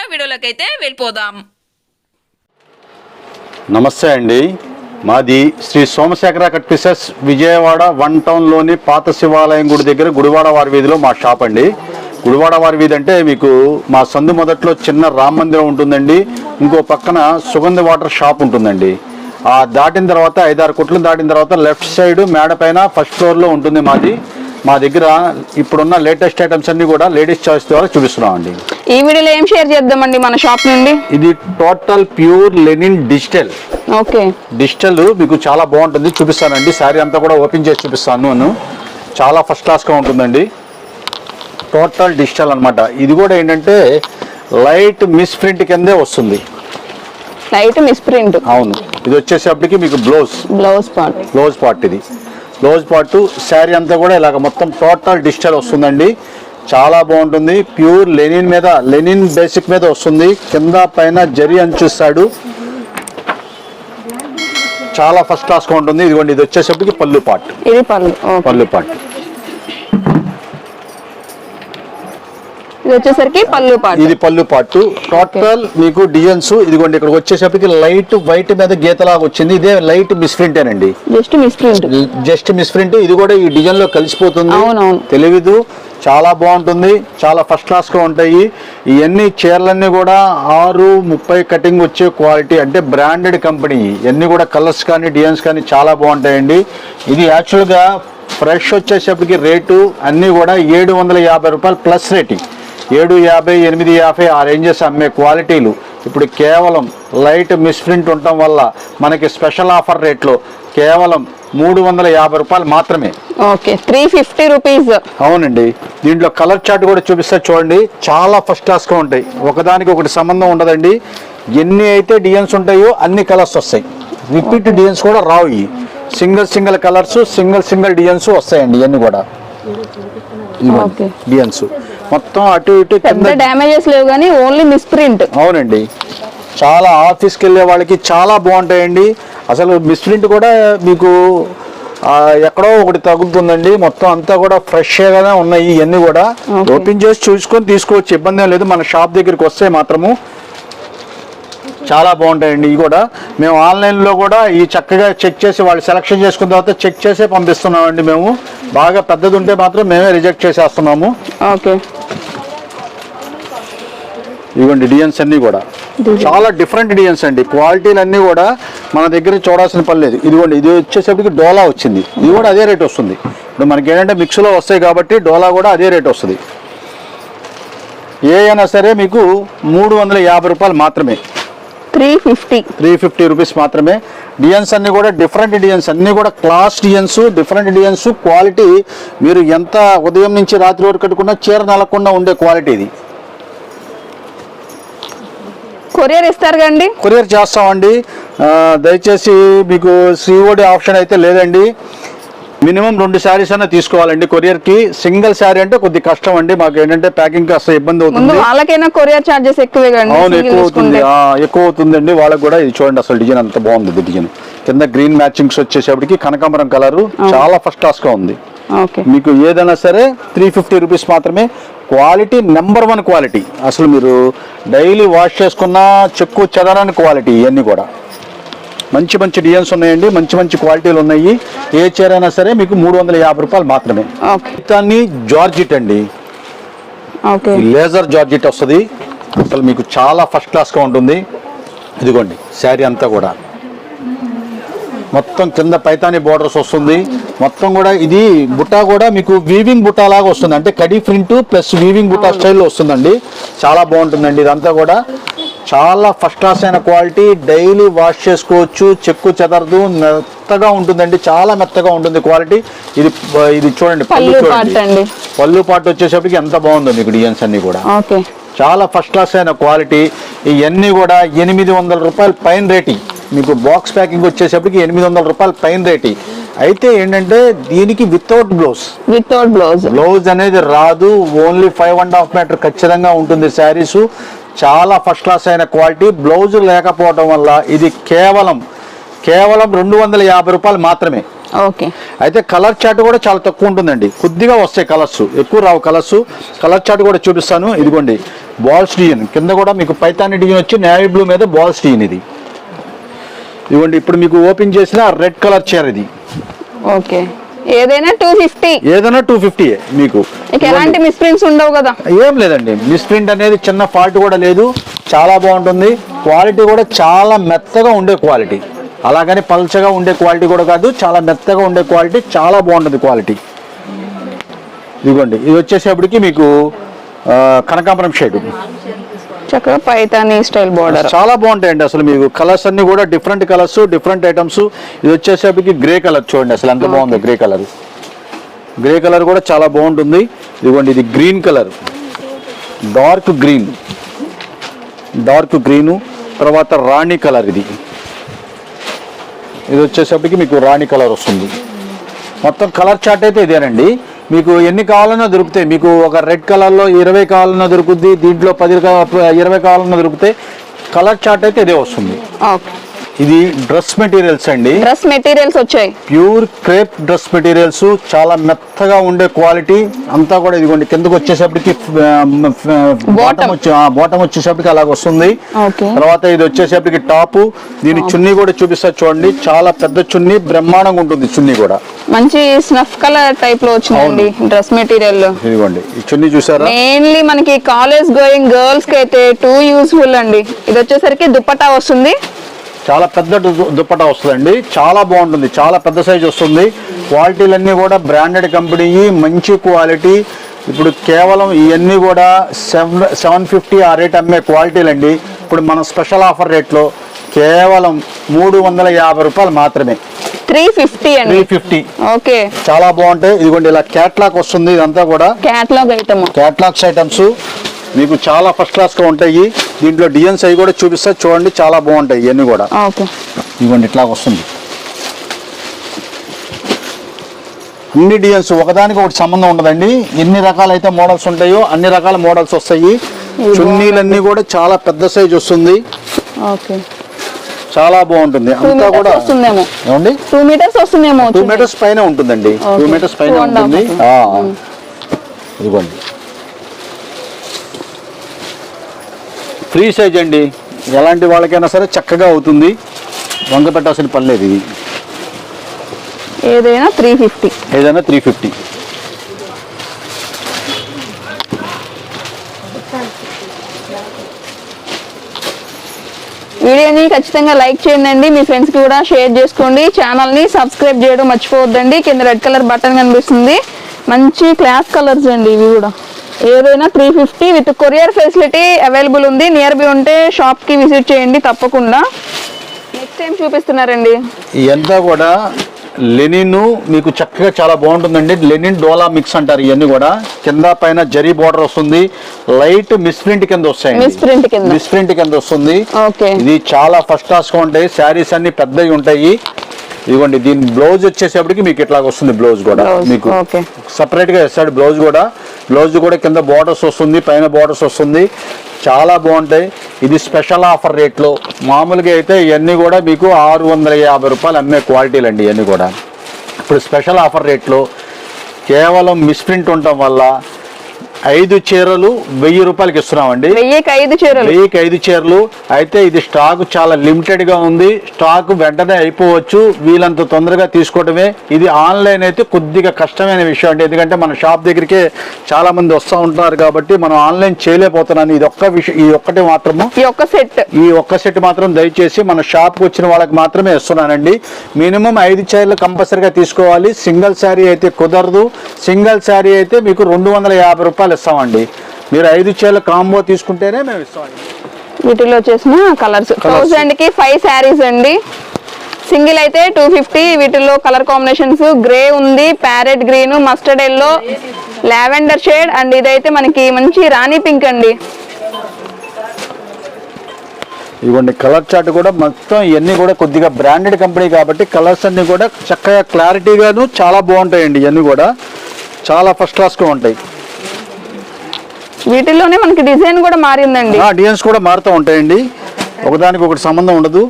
ఇవాళ వీడియోలోకైతే వెళ్ళిపోదాం. నమస్తే అండి. మాది Shri Somashekara cut pieces Vijayawada one టౌన్లోని పాత శివాలయం గుడి దగ్గర గుడివాడ వారి వీధిలో మా షాప్ అండి. గుడివాడ వారి వీధి అంటే మీకు మా సందు మొదట్లో చిన్న రామ మందిరం ఉంటుందండి. ఇంకో పక్కన సుగంధ వాటర్ షాప్ ఉంటుందండి. ఆ దాటిన తర్వాత ఐదారు కొట్లు దాటిన తర్వాత లెఫ్ట్ సైడ్ మేడ పైన ఫస్ట్ ఫ్లోర్లో ఉంటుంది మాది. మా దగ్గర ఇప్పుడున్న లేటెస్ట్ ఐటమ్స్ అన్ని కూడా లేడీస్ చాయిస్ ద్వారా చూపిస్తున్నామండి. ఈ వీడియోలో ఏం షేర్ చేద్దామండి మన షాప్ నుండి? ఇది total pure linen digital. Okay. Digital మీకు చాలా బాగుంటుంది చూపిస్తానండి. శారీ అంతా కూడా ఓపెన్ చేసి చూపిస్తాను నేను చాలా ఫస్ట్ క్లాస్గా ఉంటుందండి. టోటల్ డిజిటల్ అన్నమాట. ఇది కూడా ఏంటంటే లైట్ మిస్ ప్రింట్ కిందే వస్తుంది. లైట్ మిస్ప్రింట్ అవును. ఇది వచ్చేసేపటికి మీకు blouse. Blouse part. Blouse part ఇది. బ్లౌజ్ పార్ట్ శారీ అంతా కూడా ఇలాగ మొత్తం టోటల్ డిజిటల్ వస్తుందండి. చాలా బాగుంటుంది. ప్యూర్ లెనిన్ మీద లెనిన్ బేసిక్ మీద వస్తుంది. కింద పైన జరి అంచుస్తాడు. చాలా ఫస్ట్ క్లాస్గా ఉంటుంది. ఇదిగోండి ఇది వచ్చేసప్పటికి పళ్ళు పార్ట్ ఇది పళ్ళు పళ్ళు పార్ట్ ఇది వచ్చేసరికి పళ్ళు పార్ట్ ఇది పళ్ళు పార్ట్ టోటల్ మీకు డిజైన్స్ ఇదిగోండి ఇక్కడికి వచ్చేసప్పటికి లైట్ వైట్ మీద గీతలాగా వచ్చింది. ఇదే లైట్ మిస్ప్రింటేనండి జస్ట్ మిస్ప్రింట్ జస్ట్ మిస్ప్రింట్ ఇది కూడా ఈ డిజైన్లో కలిసిపోతుంది. అవునవును. తెలియదు చాలా బాగుంటుంది. చాలా ఫస్ట్ క్లాస్గా ఉంటాయి. ఇవన్నీ చీరలన్నీ కూడా ఆరు ముప్పై కటింగ్ వచ్చే క్వాలిటీ అంటే బ్రాండెడ్ కంపెనీ ఇవన్నీ కూడా కలర్స్ కానీ డిజైన్స్ కానీ చాలా బాగుంటాయండి. ఇది యాక్చువల్గా ఫ్రెష్ వచ్చేసప్పటికి రేటు అన్నీ కూడా ఏడు వందల యాభై రూపాయలు ప్లస్ రేటింగ్ ఏడు యాభై ఎనిమిది యాభై ఆ రేంజెస్ అమ్మే క్వాలిటీలు. ఇప్పుడు కేవలం లైట్ మిస్ప్రింట్ ఉండటం వల్ల మనకి స్పెషల్ ఆఫర్ రేట్లో కేవలం మూడు వందల యాభై రూపాయలు మాత్రమే. Okay three fifty rupees. అవునండి. దీంట్లో కలర్ చార్ట్ కూడా చూపిస్తే చూడండి. చాలా ఫస్ట్ క్లాస్గా ఉంటాయి. ఒకదానికి ఒకటి సంబంధం ఉండదండి. ఎన్ని అయితే డిజైన్స్ ఉంటాయో అన్ని కలర్స్ వస్తాయి. రిపీట్ డిజైన్స్ కూడా రావు single single colours single single designs వస్తాయండి ఇవన్నీ కూడా. ఓకే. డిజైన్స్. మొత్తం అటు ఇటు పెద్ద డ్యామేజెస్ లేవు కానీ ఓన్లీ మిస్ప్రింట్ అవునండి. చాలా ఆఫీస్కి వెళ్ళే వాళ్ళకి చాలా బాగుంటాయండి. అసలు మిస్ప్రింట్ కూడా మీకు ఎక్కడో ఒకటి తగులుతుందండి. మొత్తం అంతా కూడా ఫ్రెష్గానే ఉన్నాయి ఇవన్నీ కూడా. ఓపెన్ చేసి చూసుకొని తీసుకోవచ్చు. ఇబ్బంది లేదు. మన షాప్ దగ్గరికి వస్తే మాత్రము చాలా బాగుంటాయండి ఇవి కూడా. మేము ఆన్లైన్లో కూడా ఈ చక్కగా చెక్ చేసి వాళ్ళు సెలెక్షన్ చేసుకున్న తర్వాత చెక్ చేసే పంపిస్తున్నామండి మేము. బాగా పెద్దది ఉంటే మాత్రం మేమే రిజెక్ట్ చేసేస్తున్నాము. ఓకే ఇవ్వండి డిజైన్స్ అన్నీ కూడా. చాలా డిఫరెంట్ డిజైన్స్ అండి. క్వాలిటీలు అన్నీ కూడా మన దగ్గర చూడాల్సిన పని లేదు. ఇదిగోండి ఇది వచ్చేసరికి డోలా వచ్చింది. ఇది కూడా అదే రేట్ వస్తుంది. ఇప్పుడు మనకి ఏంటంటే మిక్స్లో వస్తాయి కాబట్టి డోలా కూడా అదే రేట్ వస్తుంది. ఏ అయినా సరే మీకు మూడు వందల యాభై రూపాయలు మాత్రమే. Three fifty. Three fifty rupees మాత్రమే. డిజైన్స్ అన్నీ కూడా డిఫరెంట్ డిజైన్స్ అన్నీ కూడా class designs different designs quality మీరు ఎంత ఉదయం నుంచి రాత్రి వరకు కట్టుకున్నా చీర నలకుండా ఉండే క్వాలిటీ ఇది. కొరియర్ ఇస్తారు కండి కొరియర్ చేస్తామండి. దయచేసి మీకు సిఓడి ఆప్షన్ అయితే లేదండి. మినిమం రెండు శారీస్ అయినా తీసుకోవాలండి కొరియర్కి. సింగిల్ శారీ అంటే కొద్ది కష్టం అండి మాకు ఏంటంటే ప్యాకింగ్ కాస్త ఇబ్బంది అవుతుంది. వాళ్ళకైనా కొరియర్ చార్జెస్ ఎక్కువే అవును ఎక్కువ అవుతుంది. ఎక్కువ అవుతుందండి. వాళ్ళకి కూడా ఇది చూడండి అసలు డిజైన్ అంత బాగుంది డిజైన్. కింద గ్రీన్ మ్యాచింగ్స్ వచ్చేసేపటికి కనకాంబరం కలర్ చాలా ఫస్ట్ క్లాస్గా ఉంది. మీకు ఏదైనా సరే త్రీ ఫిఫ్టీ రూపీస్ మాత్రమే. క్వాలిటీ నెంబర్ వన్ క్వాలిటీ అసలు మీరు డైలీ వాష్ చేసుకున్న చెక్కు చెదరని క్వాలిటీ ఇవన్నీ కూడా. మంచి మంచి డిజైన్స్ ఉన్నాయండి. మంచి మంచి క్వాలిటీలు ఉన్నాయి. ఏ చీర అయినా సరే మీకు మూడు వందల యాభై రూపాయలు మాత్రమే. దాన్ని జార్జిట్ అండి. లేజర్ జార్జిట్ వస్తుంది. అసలు మీకు చాలా ఫస్ట్ క్లాస్గా ఉంటుంది. ఇదిగోండి శారీ అంతా కూడా. మొత్తం కింద పైతాని బోర్డర్స్ వస్తుంది. మొత్తం కూడా ఇది బుట్టా కూడా మీకు వీవింగ్ బుట్టా లాగా వస్తుంది. అంటే కడి ప్రింట్ ప్లస్ వీవింగ్ బుట్టా స్టైల్లో వస్తుందండి. చాలా బాగుంటుందండి ఇదంతా కూడా. చాలా ఫస్ట్ క్లాస్ అయిన క్వాలిటీ డైలీ వాష్ చేసుకోవచ్చు. చెక్కు చెదరదు. మెత్తగా ఉంటుందండి. చాలా మెత్తగా ఉంటుంది క్వాలిటీ ఇది ఇది చూడండి పళ్ళు చూడండి. పళ్ళు పాటు వచ్చేసరికి ఎంత బాగుందో మీకు డిజైన్స్ అన్ని కూడా. చాలా ఫస్ట్ క్లాస్ అయిన క్వాలిటీ ఇవన్నీ కూడా ఎనిమిది వందల రూపాయల పైన రేటి. మీకు బాక్స్ ప్యాకింగ్ వచ్చేసప్పటికి ఎనిమిది వందల రూపాయల పైన రేటి. అయితే ఏంటంటే దీనికి without blouse without blouse blouse అనేది రాదు. Only five and half metre ఖచ్చితంగా ఉంటుంది శారీస్. చాలా ఫస్ట్ క్లాస్ అయిన క్వాలిటీ బ్లౌజ్ లేకపోవడం వల్ల ఇది కేవలం కేవలం రెండు వందల యాభై రూపాయలు మాత్రమే. ఓకే. అయితే కలర్ చార్ట్ కూడా చాలా తక్కువ ఉంటుందండి. కొద్దిగా వస్తాయి కలర్స్ ఎక్కువ రావు కలర్స్ కలర్ చార్ట్ కూడా చూపిస్తాను. ఇదిగోండి. బాల్స్ డిజైన్ కింద కూడా మీకు పైతాని డిజైన్ వచ్చి నేవీ బ్లూ మీద బాల్స్ డిజైన్ ఇది. ఇదిగోండి ఇప్పుడు మీకు ఓపెన్ చేసిన రెడ్ కలర్ చీర ఇది. ఓకే. ఏదైనా టూ ఫిఫ్టీ ఏదైనా టూ ఫిఫ్టీ మీకు. ఎలాంటి మిస్ప్రింట్స్ ఉండవు కదా. ఏం లేదండి మిస్ప్రింట్ అనేది చిన్న ఫాల్ట్ కూడా లేదు చాలా బాగుంటుంది. క్వాలిటీ కూడా చాలా మెత్తగా ఉండే క్వాలిటీ అలాగని పల్చగా ఉండే క్వాలిటీ కూడా కాదు చాలా మెత్తగా ఉండే క్వాలిటీ చాలా బాగుంటుంది క్వాలిటీ ఇదిగోండి ఇది వచ్చేసేపటికి మీకు కనకాంబరం షేడ్. చక్కగా పైతాని స్టైల్ బార్డర్ చాలా బాగుంటాయండి అసలు మీకు కలర్స్ అన్ని కూడా డిఫరెంట్ కలర్స్ డిఫరెంట్ ఐటమ్స్ ఇది వచ్చేసేపటికి గ్రే కలర్ చూడండి అసలు ఎంత బాగుందో గ్రే కలర్ గ్రే కలర్ కూడా చాలా బాగుంటుంది. ఇదిగోండి ఇది green colour dark green dark green తర్వాత రాణి కలర్ ఇది. ఇది వచ్చేసప్పటికి మీకు రాణి కలర్ వస్తుంది. మొత్తం కలర్ చార్ట్ అయితే ఇదేనండి. మీకు ఎన్ని కావాలన్నా దొరుకుతాయి. మీకు ఒక రెడ్ కలర్లో ఇరవై కావాలన్నా దొరుకుద్ది దీంట్లో పది ఇరవై కావాలన్నా దొరుకుతాయి. కలర్ చార్ట్ అయితే ఇదే వస్తుంది. ఓకే. ఇది డ్రెస్ మెటీరియల్స్ అండి. డ్రెస్ మెటీరియల్స్ వచ్చాయి. ప్యూర్ క్రేప్ డ్రెస్ మెటీరియల్స్ చాలా మెత్తగా ఉండే క్వాలిటీ. అంతా కూడా ఇదిగోండి కిందకు వచ్చేసప్పటికి బాటం వచ్చి బాటం వచ్చేసప్పటికి అలాగ వస్తుంది. తర్వాత ఇది వచ్చేసప్పటికి టాప్. దీని చున్నీ కూడా చూపిస్తా చూడండి చాలా పెద్ద చున్నీ బ్రహ్మాండంగా ఉంటుంది చున్నీ కూడా. మంచి స్నఫ్ కలర్ టైప్లో వచ్చిందండి డ్రెస్ మెటీరియల్. ఇదిగోండి ఈ చున్నీ చూసారా? మెయిన్లీ మనకి కాలేజ్ గోయింగ్ గర్ల్స్కి అయితే టూ యూస్ఫుల్ అండి. ఇది వచ్చేసరికి దుప్పటా వస్తుంది. చాలా పెద్ద దు- దుప్పటా వస్తుందండి. చాలా బాగుంటుంది. చాలా పెద్ద సైజ్ వస్తుంది. క్వాలిటీలన్నీ కూడా బ్రాండెడ్ కంపెనీ మంచి క్వాలిటీ. ఇప్పుడు కేవలం ఇవన్నీ కూడా సెవెన్ సెవెన్ ఫిఫ్టీ ఆ రేట్ అమ్మే క్వాలిటీలు అండి ఇప్పుడు మన స్పెషల్ ఆఫర్ రేట్లో కేవలం మూడు వందల యాభై రూపాయలు మాత్రమే. త్రీ ఫిఫ్టీ త్రీ అండి ఫిఫ్టీ. ఓకే. చాలా బాగుంటాయి. ఇదిగోండి ఇలా క్యాట్లాక్ వస్తుంది ఇదంతా కూడా. Catalogue item. Catalogues items. మీకు చాలా ఫస్ట్ క్లాస్గా ఉంటాయి. దీంట్లో డిజైన్స్ అవి కూడా చూపిస్తే. చూడండి చాలా బాగుంటాయి ఇవన్నీ కూడా. ఇదిగోండి ఇట్లా వస్తుంది. అన్ని డిజైన్స్ ఒకదానికి ఒకటి సంబంధం ఉండదండి. ఎన్ని రకాలైతే మోడల్స్ ఉంటాయో అన్ని రకాల మోడల్స్ వస్తాయి. చున్నీలన్నీ కూడా చాలా పెద్ద సైజ్ వస్తుంది. చాలా బాగుంటుంది. అంతా కూడా ఏమండి? టూ మీటర్స్ వస్తుందేమో టూ మీటర్స్ పైన ఉంటుందండి. టూ. మీటర్స్ పైన. ఉంటుంది. ఇదిగోండి. ఫ్రీ సైజ్ అండి. ఎలాంటి వాళ్ళకైనా సరే చక్కగా అవుతుంది. వంగ పెట్టాల్సిన పని లేదు ఇది. ఏదైనా త్రీ ఫిఫ్టీ ఏదైనా త్రీ ఫిఫ్టీ వీడియోని ఖచ్చితంగా లైక్ చేయండి. మీ ఫ్రెండ్స్కి కూడా షేర్ చేసుకోండి. ఛానల్ని సబ్స్క్రైబ్ చేయడం మర్చిపోవద్దండి. కింద రెడ్ కలర్ బటన్ కనిపిస్తుంది. మంచి క్లాస్ కలర్స్ అండి ఇవి కూడా. ఏదైనా three fifty with courier facility available ఉంది. నియర్ బై ఉంటే షాప్కి విజిట్ చేయండి తప్పకుండా. నెక్స్ట్ టైం చూపిస్తున్నారండి. ఇదంతా కూడా లెనిన్ మీకు చక్కగా చాలా బాగుంటుందండి. లెనిన్ డోలా మిక్స్ అంటారు ఇవన్నీ కూడా. కింద పైన జరీ బార్డర్ వస్తుంది. లైట్ మిస్ ప్రింట్ కింద వస్తాయి. మిస్ ప్రింట్ కింద వస్తుంది. ఓకే. ఇది చాలా ఫస్ట్ క్లాస్గా ఉంటాయి. శారీస్ అన్ని పెద్దవి ఉంటాయి. ఇదిగోండి దీని బ్లౌజ్ వచ్చేసేపటికి మీకు ఇట్లా వస్తుంది బ్లౌజ్ కూడా. మీకు. సపరేట్గా ఇస్తాడు బ్లౌజ్ కూడా. బ్లౌజ్ కూడా కింద బార్డర్స్ వస్తుంది పైన బార్డర్స్ వస్తుంది. చాలా బాగుంటాయి. ఇది స్పెషల్ ఆఫర్ రేట్లో మామూలుగా అయితే ఇవన్నీ కూడా మీకు ఆరు వందల యాభై రూపాయలు అమ్మే క్వాలిటీలు అండి ఇవన్నీ కూడా. ఇప్పుడు స్పెషల్ ఆఫర్ రేట్లో కేవలం మిస్ప్రింట్ ఉండటం వల్ల ఐదు చీరలు వెయ్యి రూపాయలకి ఇస్తున్నామండి. వెయ్యికి ఐదు చీరలు. వెయ్యికి ఐదు చీరలు. అయితే ఇది స్టాక్ చాలా లిమిటెడ్గా ఉంది. స్టాక్ వెంటనే అయిపోవచ్చు. వీలంత తొందరగా తీసుకోవడమే ఇది ఆన్లైన్ అయితే కొద్దిగా కష్టమైన విషయం అండి. ఎందుకంటే మన షాప్ దగ్గరికే చాలా మంది వస్తూ ఉంటున్నారు కాబట్టి మనం ఆన్లైన్ చేయలేకపోతున్నాను. ఇది ఒక్క విషయం ఈ ఒక్కటి మాత్రము. ఈ ఒక్క సెట్. ఈ ఒక్క సెట్ మాత్రం దయచేసి మన షాప్కి వచ్చిన వాళ్ళకి మాత్రమే ఇస్తున్నానండి. మినిమం ఐదు చీరలు కంపల్సరీగా తీసుకోవాలి. సింగిల్ శారీ అయితే కుదరదు. సింగిల్ శారీ అయితే మీకు రెండు వందల యాభై రూపాయలు ఇస్తామండి. మీరు ఐదు చీరలు కాంబో తీసుకుంటేనే మేము ఇస్తామండి. వీటిలో వచ్చేసిన కలర్స్. థౌసండ్కి ఫైవ్ శారీస్ అండి. సింగిల్ అయితే టూ ఫిఫ్టీ వీటిలో కలర్ కాంబినేషన్స్ గ్రే ఉంది parrot green mustard yellow lavender shade and ఇదైతే మనకి మంచి రాణి పింక్ అండి. ఇవ్వండి కలర్ చార్ట్ కూడా మొత్తం ఇవన్నీ కూడా కొద్దిగా బ్రాండెడ్ కంపెనీ కాబట్టి కలర్స్ అన్ని కూడా చక్కగా క్లారిటీగాను చాలా బాగుంటాయండి ఇవన్నీ కూడా. చాలా ఫస్ట్ క్లాస్గా ఉంటాయి. వీటిల్లోనే మనకి డిజైన్ కూడా మారిందండి. డిజైన్స్ కూడా మారుతూ ఉంటాయండి. ఒకదానికి ఒకటి సంబంధం ఉండదు.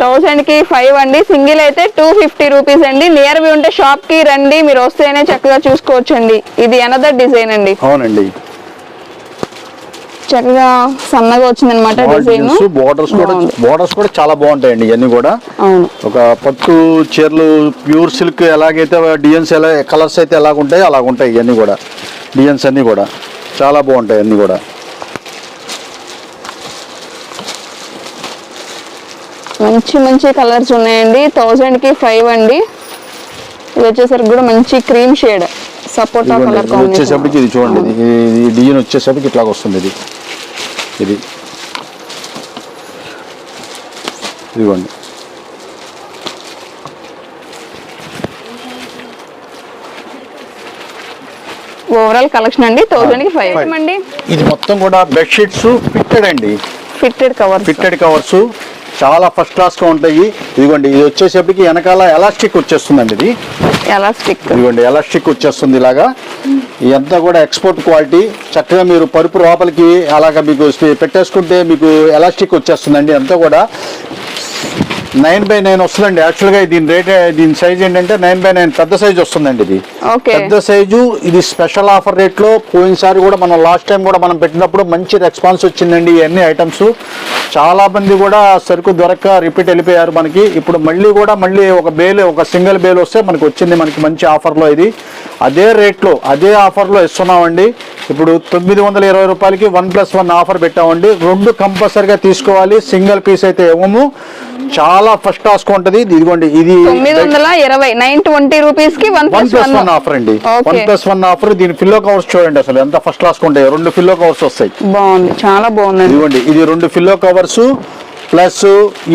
థౌసండ్కి ఫైవ్ అండి. సింగిల్ అయితే టూ ఫిఫ్టీ రూపీస్ అండి. నియర్ బి ఉంటే షాప్కి రండి. మీరు వస్తేనే చక్కగా చూసుకోవచ్చండి. ఇది అనదర్ డిజైన్ అండి. అవునండి. చక్కగా సన్నగా వచ్చింది అనమాట డిజైన్. బోర్డర్స్ కూడా. బోర్డర్స్ కూడా చాలా బాగుంటాయండి ఇవన్నీ కూడా. అవును. ఒక పట్టు చీరలు ప్యూర్ సిల్క్ ఎలాగైతే డిజైన్స్ ఎలా కలర్స్ అయితే ఎలాగ ఉంటాయో అలాగ ఉంటాయి ఇవన్నీ కూడా. డిజైన్స్ అన్నీ కూడా. చాలా బాగుంటాయి అన్నీ కూడా. మంచి మంచి కలర్స్ ఉన్నాయండి. థౌసండ్కి ఫైవ్ అండి. ఇది వచ్చేసరికి కూడా మంచి క్రీమ్ షేడ్ సపోటా ఇదిగోండి, కలర్ ఇది వచ్చేసరికి ఇది చూడండి. ఇది ఈ డిజైన్ వచ్చేసరికి ఇట్లాగ వస్తుంది ఇది. ఇది. ఇదిగోండి. ఓవరాల్ కలెక్షన్ అండి. థౌసండ్కి ఫైవ్. అండి ఇది మొత్తం కూడా బెడ్షీట్స్ ఫిట్టెడ్ అండి. ఫిట్టెడ్ కవర్ ఫిట్టెడ్ కవర్స్ చాలా ఫస్ట్ క్లాస్గా ఉంటాయి. ఇదిగోండి ఇది వచ్చేసరికి వెనకాల ఎలాస్టిక్ వచ్చేస్తుందండి ఇది. ఎలాస్టిక్ ఇదిగోండి ఎలాస్టిక్ వచ్చేస్తుంది ఇలాగా. ఇదంతా కూడా ఎక్స్పోర్ట్ క్వాలిటీ చక్కగా మీరు పరుపు లోపలికి అలాగా మీకు పెట్టేసుకుంటే మీకు ఎలాస్టిక్ వచ్చేస్తుందండి అంతా కూడా. నైన్ బై నైన్ వస్తుందండి. యాక్చువల్గా దీని రేట్ దీని సైజ్ ఏంటంటే నైన్ బై నైన్ పెద్ద సైజ్ వస్తుందండి ఇది. ఓకే. పెద్ద సైజు ఇది స్పెషల్ ఆఫర్ రేట్లో పోయినసారి కూడా మనం లాస్ట్ టైం కూడా మనం పెట్టినప్పుడు మంచి రెస్పాన్స్ వచ్చిందండి ఈ అన్ని ఐటమ్స్ చాలా మంది కూడా సరుకు దొరక్క రిపీట్ వెళ్ళిపోయారు మనకి. ఇప్పుడు మళ్ళీ కూడా మళ్ళీ ఒక బేల్ ఒక సింగిల్ బేల్ వస్తే మనకి వచ్చింది మనకి మంచి ఆఫర్లో ఇది. అదే రేట్లో అదే ఆఫర్లో ఇస్తున్నామండి. ఇప్పుడు తొమ్మిది వందల ఇరవై రూపాయలకి వన్ ప్లస్ వన్ ఆఫర్ పెట్టామండి. రెండు కంపల్సరిగా తీసుకోవాలి. సింగిల్ పీస్ అయితే ఇవ్వము. చాలా ఫస్ట్ క్లాస్గా ఉంటుంది. ఇదిగోండి ఇది తొమ్మిది వందల ఇరవై నైన్ ట్వంటీ రూపీస్కి వన్ ప్లస్ వన్ ఆఫర్ అండి. వన్ ప్లస్ వన్ ఆఫర్ దీని ఫిల్లో కవర్స్ చూడండి అసలు ఎంత ఫస్ట్ క్లాస్ ఉంటాయి. రెండు ఫిల్లో కవర్స్ వస్తాయి. బాగుంది చాలా బాగుందండి. ఇదిగోండి ఇది రెండు ఫిల్లో కవర్స్ ప్లస్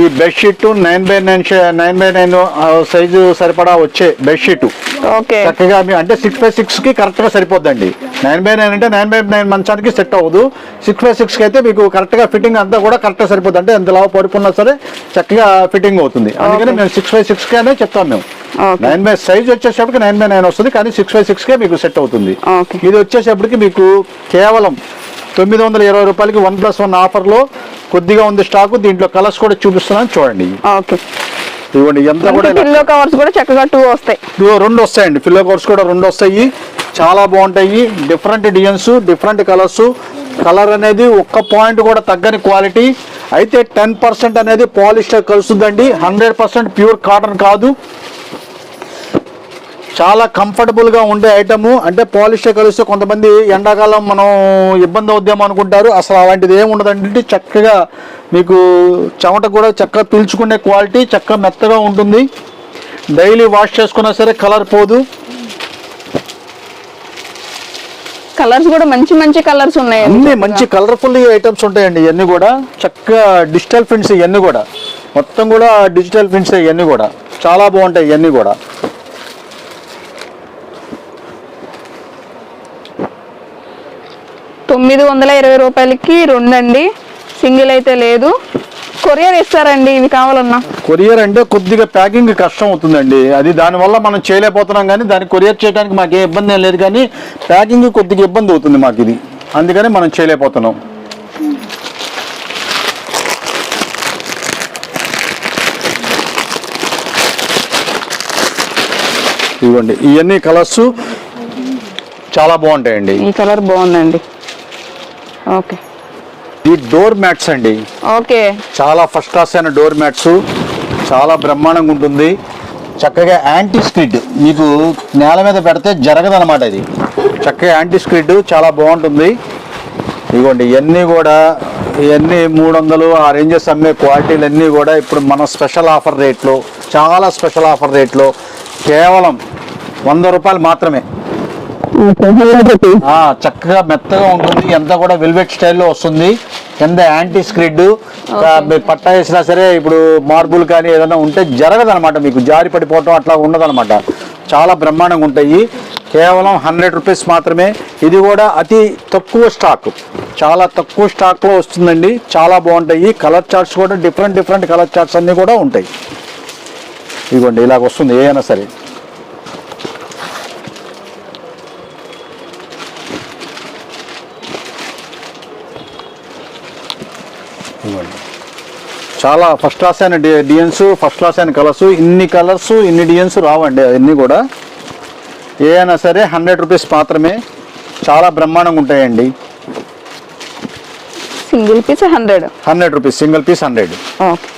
ఈ bedsheet nine by nine nine by nine size సరిపడా వచ్చే బెడ్షీట్. ఓకే. చక్కగా అంటే సిక్స్ బై సిక్స్కి కరెక్ట్గా సరిపోద్దండి. నైన్ బై నైన్ అంటే నైన్ బై నైన్ మంచానికి సెట్ అవ్వదు. సిక్స్ బై సిక్స్కి అయితే మీకు కరెక్ట్గా ఫిట్టింగ్ అంతా కూడా కరెక్ట్గా సరిపోద్ది అంటే ఎంత లావు పడుకున్నా సరే చక్కగా ఫిట్టింగ్ అవుతుంది. అందుకని మేము సిక్స్ బై సిక్స్ గానే చెప్తాం మేము. నైన్ బై సైజ్ వచ్చేసరికి నైన్ బై నైన్ వస్తుంది. కానీ సిక్స్ బై సిక్స్ కే మీకు సెట్ అవుతుంది. ఇది వచ్చేసప్పటికి మీకు కేవలం తొమ్మిది వందల ఇరవై రూపాయలకి వన్ ప్లస్ వన్ ఆఫర్లో కొద్దిగా ఉంది స్టాక్. దీంట్లో కలర్స్ కూడా చూపిస్తున్నాను చూడండి. ఓకే. ఇవ్వండి ఎంత కూడా పిల్లో కవర్స్ కూడా చక్కగా టూ వస్తాయి. రెండు వస్తాయండి ఫిల్లో కవర్స్ కూడా రెండు వస్తాయి. చాలా బాగుంటాయి different designs different colours colour అనేది ఒక్క పాయింట్ కూడా తగ్గని క్వాలిటీ అయితే టెన్ పర్సెంట్ అనేది పాలిస్టర్ కలుస్తుందండి. హండ్రెడ్ పర్సెంట్ ప్యూర్ కాటన్ కాదు. చాలా కంఫర్టబుల్గా ఉండే ఐటమ్ అంటే పాలిస్టర్ కలిస్తే కొంతమంది ఎండాకాలం మనం ఇబ్బంది అవుద్దాం అనుకుంటారు. అసలు అలాంటిది ఏమి ఉండదండి. చక్కగా మీకు చెమట కూడా చక్కగా పీల్చుకునే క్వాలిటీ చక్కగా మెత్తగా ఉంటుంది. డైలీ వాష్ చేసుకున్నా సరే కలర్ పోదు. కలర్స్ కూడా మంచి మంచి కలర్స్ ఉన్నాయండి. అన్ని మంచి కలర్ఫుల్ ఐటమ్స్ ఉంటాయండి ఇవన్నీ కూడా. చక్కగా డిజిటల్ ప్రింట్స్ ఇవన్నీ కూడా. మొత్తం కూడా డిజిటల్ ప్రింట్స్ ఇవన్నీ కూడా. చాలా బాగుంటాయి ఇవన్నీ కూడా. తొమ్మిది వందల ఇరవై రూపాయలకి రెండండి. సింగిల్ అయితే లేదు. కొరియర్ ఇస్తారండి ఇవి కావాలన్నా. కొరియర్ అంటే కొద్దిగా ప్యాకింగ్ కష్టం అవుతుందండి. అది దానివల్ల మనం చేయలేకపోతున్నాం కానీ దాన్ని కొరియర్ చేయడానికి మాకు ఏ ఇబ్బంది ఏం లేదు కానీ ప్యాకింగ్ కొద్దిగా ఇబ్బంది అవుతుంది మాకు ఇది. అందుకని మనం చేయలేకపోతున్నాం. ఇవ్వండి. ఇవన్నీ కలర్స్ చాలా బాగుంటాయండి. ఈ కలర్ బాగుందండి. ఓకే. ఈ డోర్ మ్యాట్స్ అండి. ఓకే. చాలా ఫస్ట్ క్లాస్ అయిన డోర్ మ్యాట్స్. చాలా బ్రహ్మాండంగా ఉంటుంది. చక్కగా యాంటీ స్క్రిడ్ మీకు నేల మీద పెడితే జరగదనమాట ఇది. చక్కగా యాంటీ స్క్రిడ్ చాలా బాగుంటుంది. ఇదిగోండి ఇవన్నీ కూడా ఇవన్నీ మూడు వందలు ఆ రేంజెస్ అమ్మే క్వాలిటీలు అన్నీ కూడా ఇప్పుడు మన స్పెషల్ ఆఫర్ రేట్లో చాలా స్పెషల్ ఆఫర్ రేట్లో కేవలం వంద రూపాయలు మాత్రమే. చక్కగా మెత్తగా ఉంటుంది. ఎంత కూడా వెల్వెట్ స్టైల్లో వస్తుంది. కింద యాంటీ స్క్రిడ్ పట్టా వేసినా సరే ఇప్పుడు మార్బుల్ కానీ ఏదైనా ఉంటే జరగదనమాట మీకు. జారి పడిపోవటం అట్లా ఉండదన్నమాట. చాలా బ్రహ్మాండంగా ఉంటాయి. కేవలం హండ్రెడ్ రూపీస్ మాత్రమే. ఇది కూడా అతి తక్కువ స్టాక్ చాలా తక్కువ స్టాక్లో వస్తుందండి. చాలా బాగుంటాయి. కలర్ చార్ట్స్ కూడా డిఫరెంట్ డిఫరెంట్ కలర్ చార్ట్స్ అన్నీ కూడా ఉంటాయి. ఇదిగోండి ఇలాగ వస్తుంది. ఏ అయినా సరే. చాలా ఫస్ట్ క్లాస్ అయిన డిజైన్స్ ఫస్ట్ క్లాస్ అయిన కలర్స్ ఇన్ని కలర్స్ ఇన్ని డిజైన్స్ రావండి అవన్నీ కూడా. ఏ అయినా సరే హండ్రెడ్ రూపీస్ మాత్రమే చాలా బ్రహ్మాండంగా ఉంటాయండి. Single piece hundred hundred rupees single piece hundred okay